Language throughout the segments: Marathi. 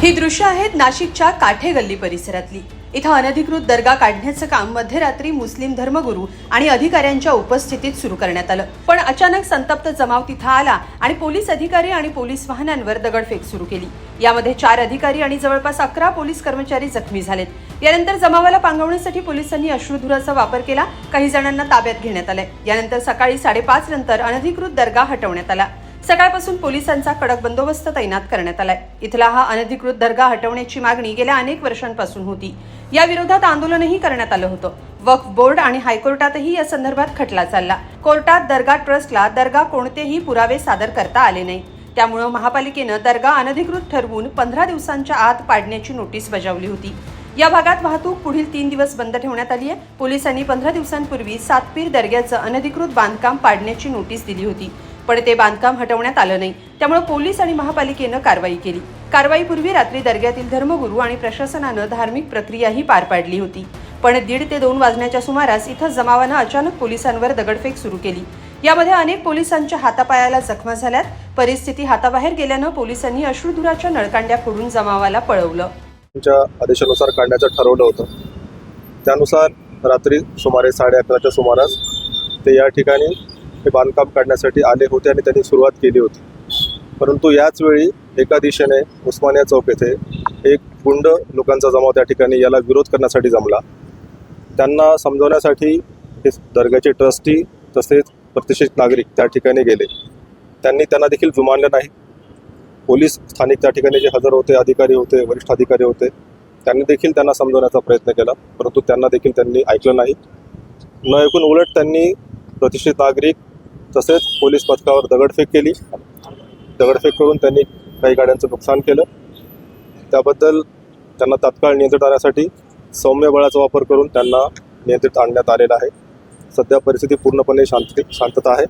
ही दृश्य आहेत नाशिकच्या काठे गल्ली परिसरातली. इथं अनधिकृत दर्गा काढण्याचं काम मध्यरात्री मुस्लिम धर्मगुरू आणि अधिकाऱ्यांच्या उपस्थितीत सुरू करण्यात आलं. पण अचानक संतप्त जमाव तिथं आला आणि पोलीस अधिकारी आणि पोलीस वाहनांवर दगडफेक सुरू केली. यामध्ये चार अधिकारी आणि जवळपास अकरा पोलीस कर्मचारी जखमी झालेत. यानंतर जमावाला पांगवण्यासाठी पोलिसांनी अश्रुधुराचा वापर केला. काही जणांना ताब्यात घेण्यात आलाय. यानंतर सकाळी साडेपाच नंतर अनधिकृत दर्गा हटवण्यात आला. सकाळपासून पोलिसांचा कडक बंदोबस्त तैनात करण्यात आलाय. इथला हा अनधिकृत दर्गा हटवण्याची मागणी गेल्या अनेक वर्षांपासून होती. या विरोधात आंदोलनही करण्यात आलं होतं. वक्फ बोर्ड आणि हायकोर्टातही या संदर्भात खटला चालला. कोर्टात दर्गा ट्रस्टला दर्गा कोणतेही पुरावे सादर करता आले नाही. त्यामुळं महापालिकेनं दर्गा अनधिकृत ठरवून पंधरा दिवसांच्या आत पाडण्याची नोटीस बजावली होती. या भागात वाहतूक पुढील तीन दिवस बंद ठेवण्यात आली आहे पोलिसांनी पंधरा दिवसांपूर्वी सातपीर दर्ग्याचं अनधिकृत बांधकाम पाडण्याची नोटीस दिली होती. पण ते बांधकाम हटवण्यात आलं नाही. त्यामुळे पोलीस आणि महापालिकेनं कारवाई केली. कारवाईपूर्वी रात्री दर्ग्यातील धर्मगुरू आणि प्रशासनानं धार्मिक प्रक्रियाही पार पाडली होती. पण दीड ते दोन वाजण्याच्या सुमारास इथं जमावानं अचानक पोलिसांवर दगडफेक सुरू केली. यामध्ये अनेक पोलिसांच्या हातापायाला जखमा झाल्यात. परिस्थिती हाताबाहेर गेल्यानं पोलिसांनी अश्रुधुराच्या नळकांड्या फोडून जमावाला पळवलं. च्या आदेशानुसार काढण्याचं ठरवलं होतं. त्यानुसार रात्री सुमारे साडे अकराच्या सुमारास ते या ठिकाणी हे बांधकाम काढण्यासाठी आले होते आणि त्यांनी सुरुवात केली होती. परंतु याच वेळी एका दिशेने उस्मानिया चौक येथे एक गुंड लोकांचा जमाव त्या ठिकाणी याला विरोध करण्यासाठी जमला. त्यांना समजवण्यासाठी हे दर्ग्याचे ट्रस्टी तसेच प्रतिष्ठित नागरिक त्या ठिकाणी गेले. त्यांनी त्यांना देखील जुमानलं नाही. पोलीस स्थानिक त्या ठिकाणी जे हजर होते अधिकारी होते वरिष्ठ अधिकारी होते त्यांनी देखील त्यांना समजवण्याचा प्रयत्न केला परंतु त्यांना देखील त्यांनी ऐकलं नाही. न ऐकून उलट त्यांनी प्रतिष्ठित नागरिक तसेच पोलीस पथकावर दगडफेक केली. दगडफेक करून त्यांनी काही गाड्यांचं नुकसान केलं. त्याबद्दल त्यांना तात्काळ नियंत्रित आणण्यासाठी सौम्य बळाचा वापर करून त्यांना नियंत्रित आणण्यात आलेला आहे. सध्या परिस्थिती पूर्णपणे शांत शांतता आहे.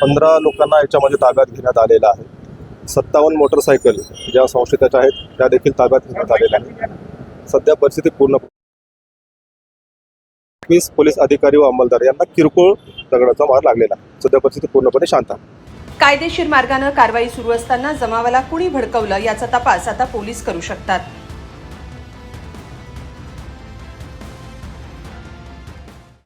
पंधरा लोकांना याच्यामध्ये ताब्यात घेण्यात आलेला आहे. सत्तावन्न मोटरसायकल ज्या संस्थेच्या आहेत त्या देखील ताब्यात घेण्यात आलेल्या आहेत. सध्या परिस्थिती पूर्ण वीस पोलीस अधिकारी व अंमलदार यांना किरकोळ दगडाचा मार लागलेला आहे. सध्या परिस्थिती पूर्णपणे शांत आहे. कायदेशीर मार्गानं कारवाई सुरू असताना जमावाला कुणी भडकवलं याचा तपास आता पोलीस करू शकतात.